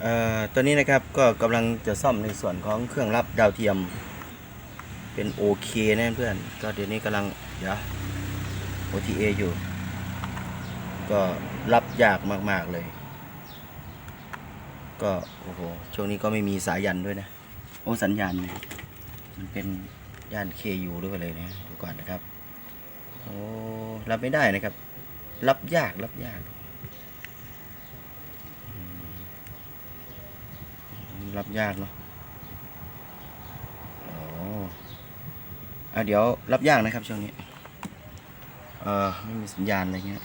เอ่อตัวนี้นะครับก็กำลังจะซ่อมในส่วนของเครื่องรับดาวเทียม เป็น OK นะเพื่อน ก็เดี๋ยวนี้กำลังเดี๋ยว OTA อยู่ ก็รับยากมาก ๆ เลย ก็ โอ้โห ช่วงนี้ก็ไม่มีสายยันด้วยนะ โอ้สัญญาณเนี่ยมันเป็นย่าน KU ด้วยเลยนะดูก่อนนะครับ โอ้ รับไม่ได้นะครับ รับยากรับยาก รับยากเนาะอ้อะเดี๋ยวรับยากนะครับช่วงนี้เออไม่มีสัญญาณอะไรเงี้ย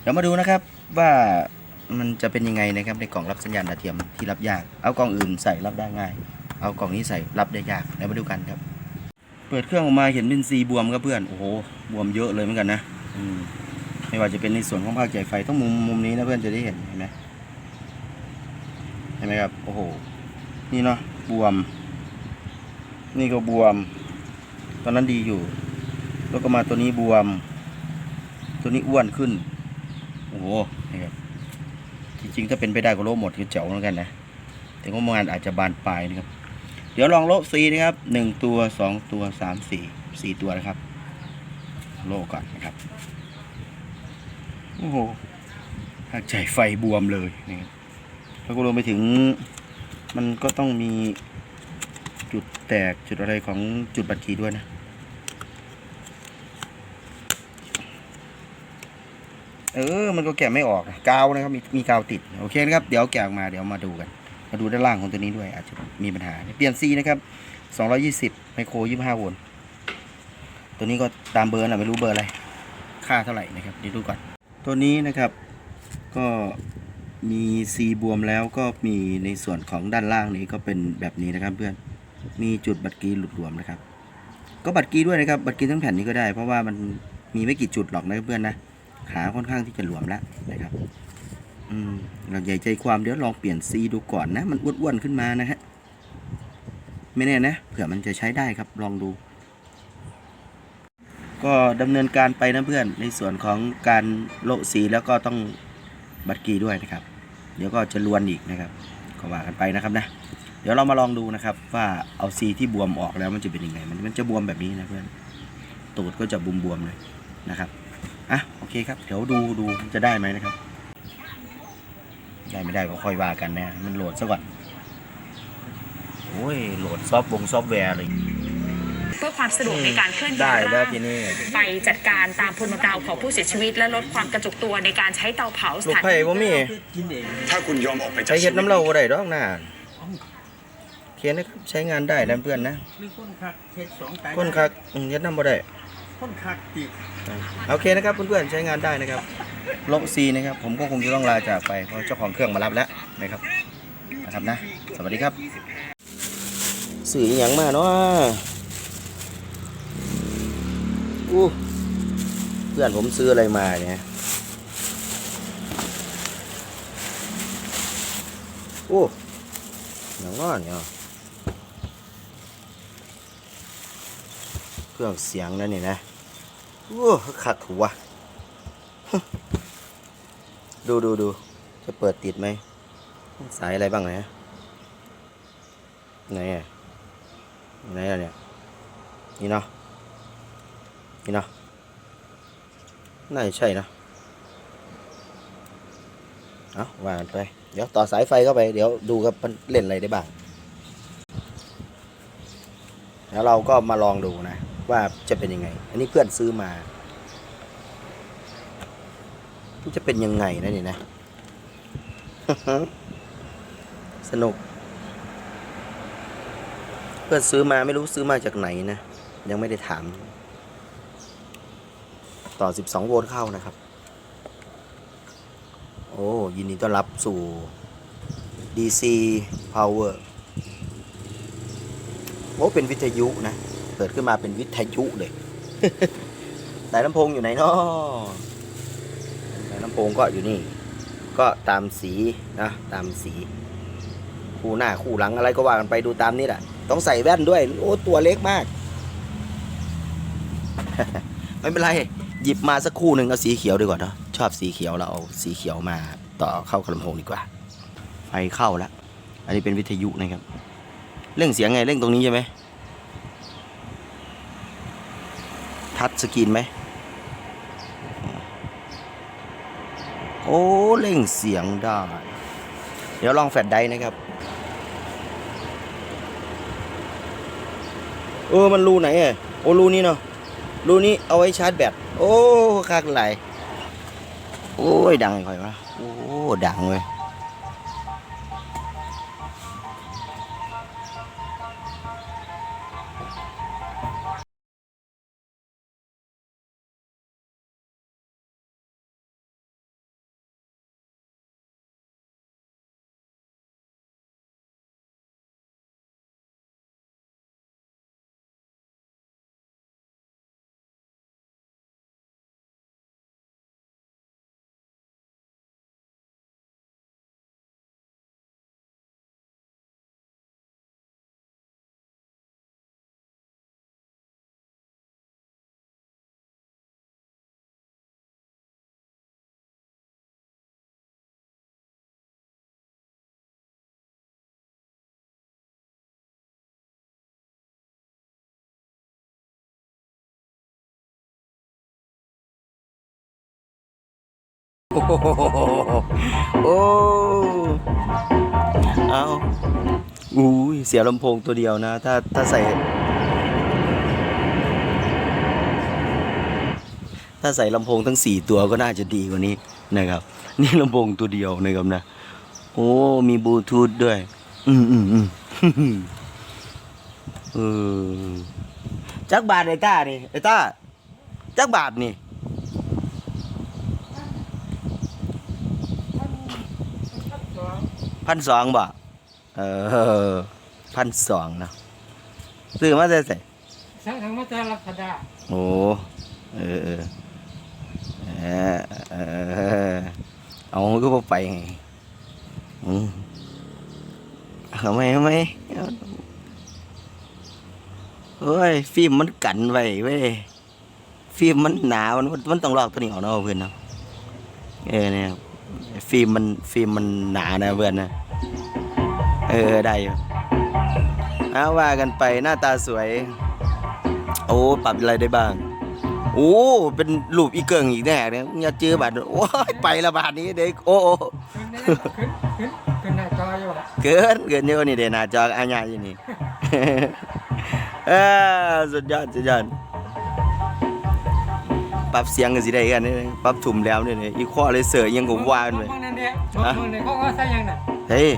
เดี๋ยวมาดูนะครับว่ามันจะเป็นยังไงนะครับในกล่องรับสัญญาณดาวเทียมที่รับยาก เอากล่องอื่นใส่รับได้ง่าย เอากล่องนี้ใส่รับได้ยากเดี๋ยวมาดูกันครับ เปิดเครื่องออกมาเห็นเป็นซีบวมครับเพื่อนโอ้โหบวมเยอะเลยเหมือนกันนะอืมไม่ว่าจะเป็นในส่วนของภาคจ่ายไฟต้องมุมมุมนี้นะเพื่อนจะได้เห็นเห็นไหมเห็นไหมครับโอ้โห นี่เนาะบวม นี่ก็บวม ตอนนั้นดีอยู่ แล้วก็มาตัวนี้บวม ตัวนี้อ้วนขึ้น โอ้โหนี่ครับจริงๆถ้าเป็นไปได้ก็โลหมดคือเจ๋วเหมือนกันนะ แต่งบประมาณอาจจะบานปลายนะครับ เดี๋ยวลองโลซีนะครับหนึ่งตัวสองตัวสามสี่สี่ตัวนะครับ โลก่อนนะครับ โอ้โหหักใจไฟบวมเลยนะครับแล้วก็รวมไปถึง มันก็ต้องมีจุดแตกจุดอะไรของจุดบัตรคีด้วยนะเออ มันก็แกะไม่ออกกาวนะครับ มีมีกาวติด โอเคนะครับ เดี๋ยวแกะออกมา เดี๋ยวมาดูกัน มาดูด้านล่างของตัวนี้ด้วย อาจจะมีปัญหา เปลี่ยนซีนะครับ 220 ไมโคร 25 โวลต์ ตัวนี้ก็ตามเบอร์นะไม่รู้เบอร์อะไร ค่าเท่าไหร่นะครับเดี๋ยวดูก่อน ตัวนี้นะครับ ก็ มีซีบวมแล้วก็มีในส่วนของด้านล่างนี้ก็เป็นแบบนี้นะครับเพื่อน มีจุดบัตรกีหลุดรวมนะครับ ก็บัตรกีด้วยนะครับ บัตรกีทั้งแผ่นนี้ก็ได้ เพราะว่ามันมีไม่กี่จุดหรอกนะเพื่อนนะ ขาค่อนข้างที่จะหลวมแล้วนะครับ อืม เราใหญ่ใจความเดี๋ยวลองเปลี่ยนซีดูก่อนนะ มันอ้วนๆขึ้นมานะฮะ ไม่แน่นะ เผื่อมันจะใช้ได้ครับ ลองดู ก็ดำเนินการไปนะเพื่อน ในส่วนของการโละสีแล้วก็ต้องบัตรกีด้วยนะครับ เดี๋ยวก็จะลวนอีกนะครับก็ว่ากันไปนะครับนะเดี๋ยวเรามาลองดูนะครับ ว่าเอาซีที่บวมออกแล้วมันจะเป็นยังไง มันมันจะบวมแบบนี้นะเพื่อนตูดก็จะบวมๆเลยนะครับอะโอเคครับ เดี๋ยวดูดูจะได้ไหมนะครับ ได้ไม่ได้ก็ค่อยว่ากันนะ มันโหลดซะก่อนโอ้ยโหลดซอฟต์วงซอฟต์แวร์อะไร พื่อความสะดวกในการเคลื่อนย้าได้ยแล้วร่างทีนี้ไปจัดการตามภูมิลำเนาของผู้เสียชีวิต และลดความกระจุกตัวในการใช้เตาเผาสลูกถานไผ่บ่มีถ้าคุณยอมออกไปจาใช้กเฮ็ดน้ำเหล่าบ่ได้ดอกนะเขียนนะครับใช้งานได้นะเพื่อนนะมีคนคักเช็ดสองตายคนคักอืมเฮ็ดน้ำบ่ได้คนคักติโอเคนะครับเพื่อนๆใช้งานได้นะครับลบซีนะครับ ผมก็คงจะต้องลาจากไปเพราะเจ้าของเครื่องมารับแล้วนะครับนะครับนะ สวัสดีครับ สื่ออหย่างมาเนาะ อู้เพื่อนผมซื้ออะไรมาเนี่ยอู้อย่างน้อเนี่ยเครื่องเสียงนั่นนี่นะโอ้ขัดหัว ดูดูดูจะเปิดติดไหม สายอะไรบ้างนะไหนอะไหนอะเนี่ย นี่เนาะ นี่นะน่าจะใช่เนาะเอาวากันไป เดี๋ยวต่อสายไฟเข้าไป เดี๋ยวดูครับมันเล่นอะไรได้บ้าง แล้วเราก็มาลองดูนะ ว่าจะเป็นยังไง อันนี้เพื่อนซื้อมาจะเป็นยังไงนะนี่นะ สนุก เพื่อนซื้อมาไม่รู้ซื้อมาจากไหนนะ ยังไม่ได้ถาม ต่อ 12 โวลต์เข้านะครับ โอ้ยินดีต้อนรับสู่ DC Power โอ้เป็นวิทยุนะ เกิดขึ้นมาเป็นวิทยุเลยสายลำโพงอยู่ไหนเนาะสายลำโพงก็อยู่นี่ ก็ตามสีนะ ตามสี คู่หน้าคู่หลังอะไรก็ว่ากันไปดูตามนี้แหละ ต้องใส่แว่นด้วย โอ้ ตัวเล็กมาก ไม่เป็นไร หยิบมาสักคู่หนึ่งเอาสีเขียวดีกว่าเนาะชอบสีเขียวเราเอาสีเขียวมาต่อเข้ากับลำโพงดีกว่าไฟเข้าแล้วอันนี้เป็นวิทยุนะครับ เร่งเสียงไงเร่งตรงนี้ใช่ไหมทัชสกรีนไหมโอ้เร่งเสียงได้ เดี๋ยวลองแฟลชไดรฟ์นะครับเออมันรูไหนอะโอ้รูนี้เนาะ รูนี้เอาไว้ชาร์จแบต โอ้คักไหลโอ้ย ดังค่อยวะโอ้ ดังเว้ย โอ้โหเอาอุ้เสียลำโพงตัวเดียวนะ ถ้าถ้าใส่ ถ้าใส่ลำโพงทั้งสี่ตัวก็น่าจะดีกว่านี้นะครับ นี่ลำโพงตัวเดียวนะครับนะ โอ้ มีบลูทูธด้วย อืมอืมอืมเออจักบาทไอ้ต้านี่ไอ้ต้าจักบาทนี่ พันสองบ่เออพันสองนะซื้อมาได้ใส่สั่งทางมาจากรัชดาโอ้เออเออเออเออเอาก็บ่ไปไงอืมเอาไหมเอาไหมเอาเฮ้ยฟิล์มมันกันไว้เว้ยฟิล์มมันหนามันมันต้องลอกตัวนี้ออกเนาะเพื่อนเนาะเออเนี่ย ฟิล์มมันฟิล์มมันหนานะเพื่อนนะ เออได้อยู่เอาว่ากันไปหน้าตาสวย โอ้ ปรับอะไรได้บ้าง โอ้ เป็นรูปอีเกิงอีกแน่เนี่ยอย่าเจอบาดโอ้ยไปละบาดนี้เด็กโอ้โอ้ขึ้นได้ขึ้นขึ้นขึ้นหน้าจออยู่เกินเกินเยอะนี่เดหนาจออาญาอยู่นี่เออสุดยอดสุดยอด ปรับเสียงกันสิได้กันนี่ปรับถุ่มแล้วเนี่ยอีข้อเลยเสือยังกูว่ากันเลยมึงนั่นเนี่ยมึงมึงเนี่ยเขาก็ใส่ยังน่ะเฮ้ย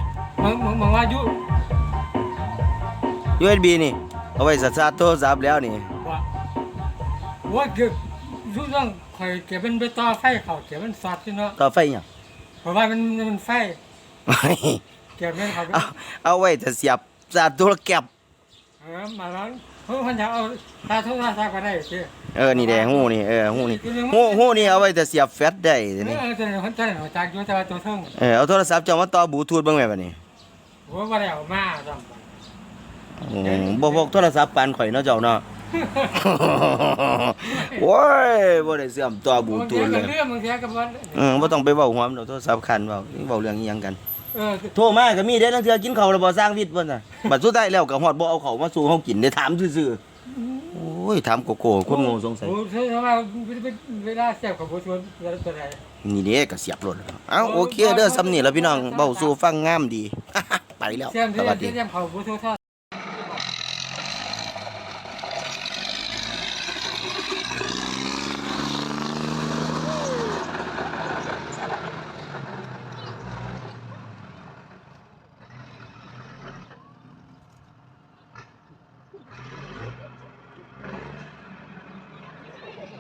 มึงมึงมึงว่าอยู่ USB นี่เอาไว้สัตว์โทรศัพท์แล้วนี่ว่าว่าเก็บรู้เรื่องคอยเก็บเป็นไปต่อไฟเขาเก็บเป็นสอดที่เนาะต่อไฟหยังเพราะว่ามันมันไฟไม่เก็บเป็นเขาเป็นเอาเอาไว้จะเสียบสาตัวแก็บเออมาแล้วเพิ่งพันจะเอาตาโทรศัพท์ก็ได้สิ เออนี่แดงหูนี่เออหูนี่หูหูนี่เอาไว้จะเสียบแฟลชได้เอนี่อจะเนี่ยคนจะเนี่ยจากอยู่แต่ว่าตัวเทิงเออเอาโทรศัพท์เจ้ามาต่อบลูทูธเบ้างไหมบัดนี้หัวว่าได้เอามาจำอืมบ่พกโทรศัพท์ปานข่อยเนาะเจ้าเนาะโอ้ยบ่ได้เสื่อมต่อบลูทูธเลยเรื่องมึงเสียกับมันเออบ่ต้องไปเว้าหวมดอกโทรศัพท์คันเว้าเว้าเรื่องอีหยังกันเออโทรมาก็มีเด้ลังเทื่อกินข้าวแล้วบ่สร้างวิทย์เพิ่นน่ะบัดสุดท้ายแล้วก็ฮอดบ่เอาข้าวมาสู่เฮากินได้ถามซื่อๆโอ้ ยถามโกโก้คนโง่สงสัยโอ้ใทำไมเวลาเสียบของผู้ชวนจะได้นี่เด้ก็เสียบรถเอ้าโอเคเด้อซ้ำนี่แล้วพี่น้องเบาสู่ฟังงามดี ไปแล้วสวัสดี